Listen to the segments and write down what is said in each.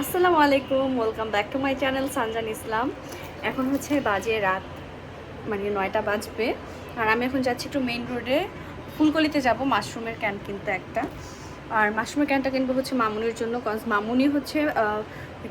আসসালামু আলাইকুম welcome back to my channel Sanjan Islam এখন হচ্ছে বাজে রাত মানে নয়টা বাজবে। আর আমি এখন যাচ্ছি একটু মেইন রোডে ফুলকলিতে যাব, মাশরুমের ক্যান কিনতে একটা। আর মাশরুমের ক্যানটা কিনবো হচ্ছে মামুনির জন্য কজ মামুনি হচ্ছে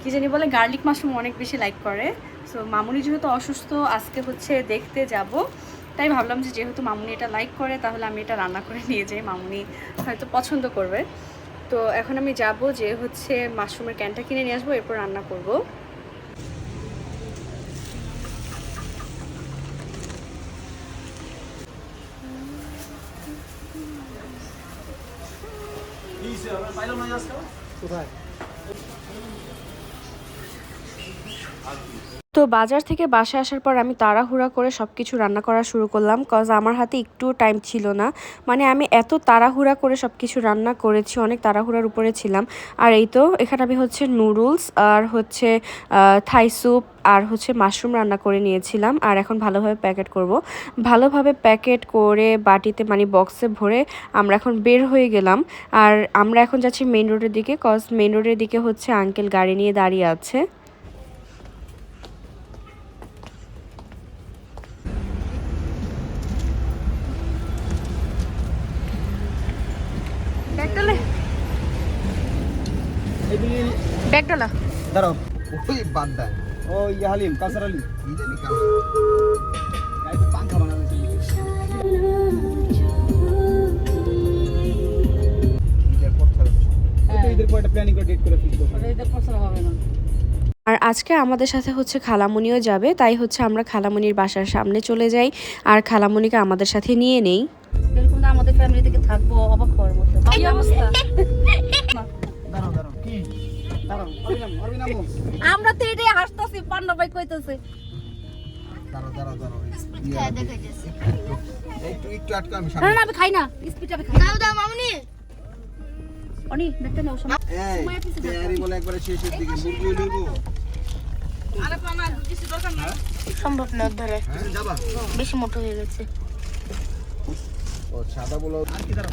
কি জানি বলে গার্লিক মাশরুম অনেক বেশি লাইক করে। সো মামুনি যেহেতু অসুস্থ, আজকে হচ্ছে দেখতে যাব। তাই ভাবলাম যে যেহেতু মামুনি এটা লাইক করে, তাহলে আমি এটা রান্না করে নিয়ে যাই, মামুনি হয়তো পছন্দ করবে। তো এখন আমি যাব যে হচ্ছে মাশরুমের ক্যানটা কিনে নিয়ে আসব এরপর রান্না করব। তো বাজার থেকে বাসায় আসার পর আমি তাড়াহুড়া করে সব কিছু রান্না করা শুরু করলাম কজ আমার হাতে একটু টাইম ছিল না। মানে আমি এত তাড়াহুড়া করে সব কিছু রান্না করেছি, অনেক তাড়াহুড়ার উপরে ছিলাম। আর এই তো, এখানে আমি হচ্ছে নুডলস আর হচ্ছে থাই স্যুপ আর হচ্ছে মাশরুম রান্না করে নিয়েছিলাম। আর এখন ভালোভাবে প্যাকেট করব। ভালোভাবে প্যাকেট করে বাটিতে মানে বক্সে ভরে আমরা এখন বের হয়ে গেলাম। আর আমরা এখন যাচ্ছি মেন রোডের দিকে কজ মেন রোডের দিকে হচ্ছে আঙ্কেল গাড়ি নিয়ে দাঁড়িয়ে আছে। ব্যাগডালা। দাঁড়াও। ওই বাদ দেয় ও ইয়া হালিম কাসার আলী ঈদের পর একটা প্ল্যানিং করে ডেট করে ফিক্স করব আর আজকে আমাদের সাথে হচ্ছে খালামণিও যাবে তাই হচ্ছে আমরা খালামণির বাসার সামনে চলে যাই। আর খালামণিকে আমাদের সাথে নিয়ে নেই। এরকম আমাদের ফ্যামিলি থেকে থাকব। আটকা আমি না সামনে না আমি খাই না স্পিড আমি খাই দাও দাও মামুনি। অনি দেখতে নাও শোনা এই বলে একবারে শেষের দিকে মুরগি লইবো সম্ভব না ধরে। হ্যাঁ যাবা। বেশি মোটো হয়ে গেছে। ও সাদা বলো। আর কি দাঁড়াও।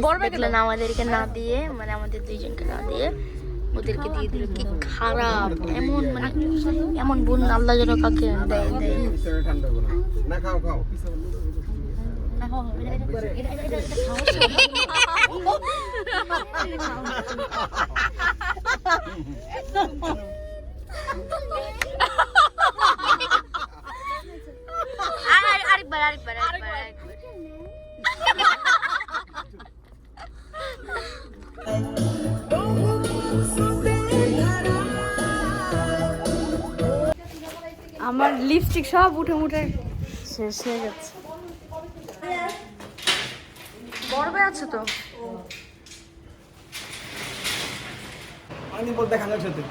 দেখলেন আমাদেরকে না দিয়ে মানে আমাদের দুইজনকে না দিয়ে ওদেরকে দিয়ে দিল। কি খারাপ এমন মানে এমন বোন আল্লাহ যেন কাকে দেয় দেয়। না না খাও খাও আর- আর- আরেকবার আরেকবার। আরেকবার। আমার লিপস্টিক সব উঠে উঠে শেষ হয়ে গেছে। বড়বে আছে তো? আমি বল দেখা যাচ্ছে সাথে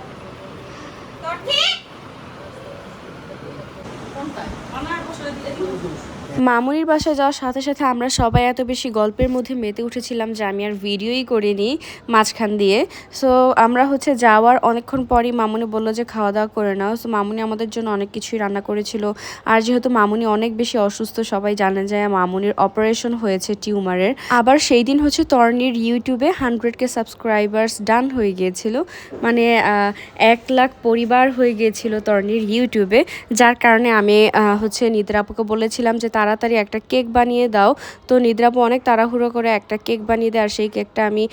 মামুনির বাসায় যাওয়ার সাথে সাথে আমরা সবাই এত বেশি গল্পের মধ্যে মেতে উঠেছিলাম যে আমি আর ভিডিওই করিনি মাঝখান দিয়ে। সো আমরা হচ্ছে যাওয়ার অনেকক্ষণ পরই মামুনি বলল যে খাওয়া দাওয়া করে নাও। সো মামুনি আমাদের জন্য অনেক কিছুই রান্না করেছিল। আর যেহেতু মামুনি অনেক বেশি অসুস্থ, সবাই জানেন যে মামুনির অপারেশন হয়েছে টিউমারের। আবার সেই দিন হচ্ছে তর্নির ইউটিউবে হান্ড্রেড কে সাবস্ক্রাইবার্স ডান হয়ে গিয়েছিল। মানে এক লাখ পরিবার হয়ে গিয়েছিল তর্নির ইউটিউবে। যার কারণে আমি হচ্ছে নিদ্রাপুকে বলেছিলাম যে তাড়াতাড়ি একটা কেক বানিয়ে দাও। তো নিদ্রাপু অনেক তাড়াহুড়ো করে একটা কেক বানিয়ে দেয় আর সেই কেকটা আমি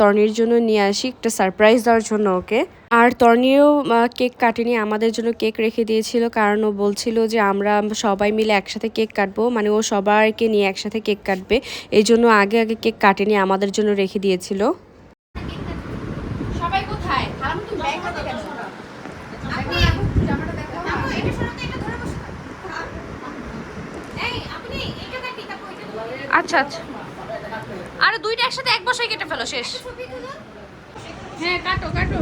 তর্নির জন্য নিয়ে আসি একটা সারপ্রাইজ দেওয়ার জন্য ওকে। আর তর্নিও কেক কাটেনি আমাদের জন্য কেক রেখে দিয়েছিল কারণ ও বলছিল যে আমরা সবাই মিলে একসাথে কেক কাটবো মানে ও সবাইকে নিয়ে একসাথে কেক কাটবে। এই জন্য আগে আগে কেক কাটেনি আমাদের জন্য রেখে দিয়েছিল। সবাই কোথায় খালাম তুমি ব্যাগ হাতে কেন আচ্ছা আচ্ছা। আরে দুইটা একসাথে এক বছর কেটে ফেলো শেষ। হ্যাঁ কাটো কাটো।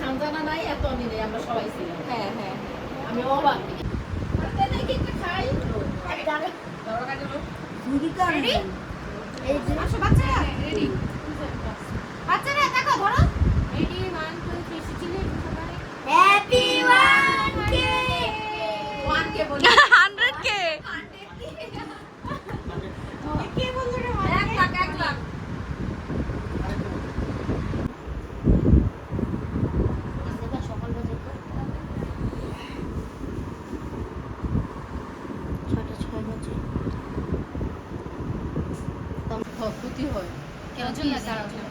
সানজানা নাই এত আমি নেই আমরা সবাই ছিলাম। হ্যাঁ হ্যাঁ। আমি অবাক। Happy one K hundred K ক্ষতি হয় কেন জন্য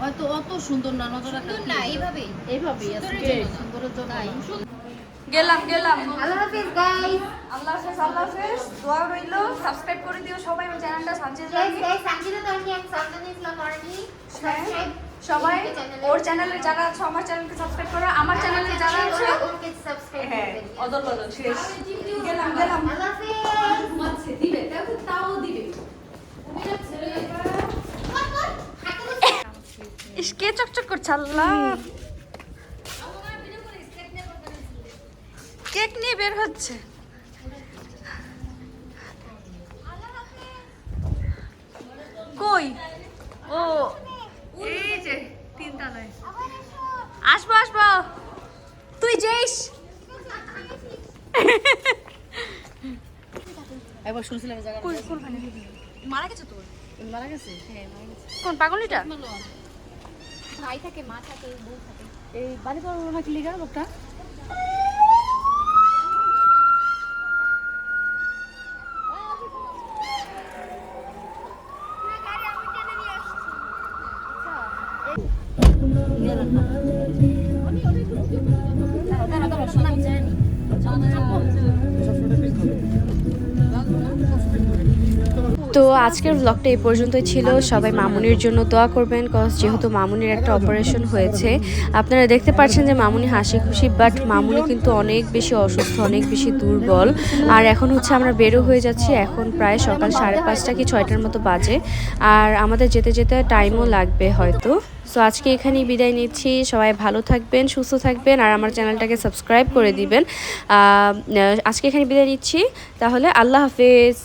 হয়তো অত সুন্দর না নজর সুন্দর না এইভাবেই। এইভাবেই আজকে। সুন্দরের জন্য গেলাম গেলাম। আল্লাহ হাফেজ গাইস আল্লাহ হাফেজ আল্লাহ হাফেজ। দোয়া রইল সাবস্ক্রাইব করে দিও সবাই আমার চ্যানেলটা Sanchez guys guys Sanjida Tani and Sanjani Islam Orni subscribe সবাই ওর চ্যানেলে যারা আছে আমার চ্যানেলকে সাবস্ক্রাইব করো। আমার চ্যানেলে যারা আছে ওকে সাবস্ক্রাইব হ্যাঁ অদল বদল শেষ। গেলাম গেলাম। আল্লাহ হাফেজ। দিবে। দেখো তাও দিবে। ইস কে চকচক করছে? আল্লাহ। কেক নিয়ে বের হচ্ছে। কই? ও এই যে তিন তলায় আসব আসব। তুই যাইস। একবার শুনছিলাম মারা গেছে তোর? মারা গেছে? হ্যাঁ মারা গেছে। কোন পাগলিটা? ভাই থাকে মা থাকে বউ থাকে। এই বাড়ি তো নাকি লিগা লোকটা? তো আজকের ব্লগটা এই পর্যন্তই ছিল। সবাই মামুনির জন্য দোয়া করবেন কজ যেহেতু মামুনির একটা অপারেশন হয়েছে। আপনারা দেখতে পাচ্ছেন যে মামুনি হাসি খুশি বাট মামুনি কিন্তু অনেক বেশি অসুস্থ, অনেক বেশি দুর্বল। আর এখন হচ্ছে আমরা বেরো হয়ে যাচ্ছি, এখন প্রায় সকাল সাড়ে পাঁচটা কি ছয়টার মতো বাজে। আর আমাদের যেতে যেতে টাইমও লাগবে হয়তো। সো আজকে এখানেই বিদায় নিচ্ছি, সবাই ভালো থাকবেন, সুস্থ থাকবেন, আর আমার চ্যানেলটাকে সাবস্ক্রাইব করে দিবেন। আজকে এখানে বিদায় নিচ্ছি, তাহলে আল্লাহ হাফেজ।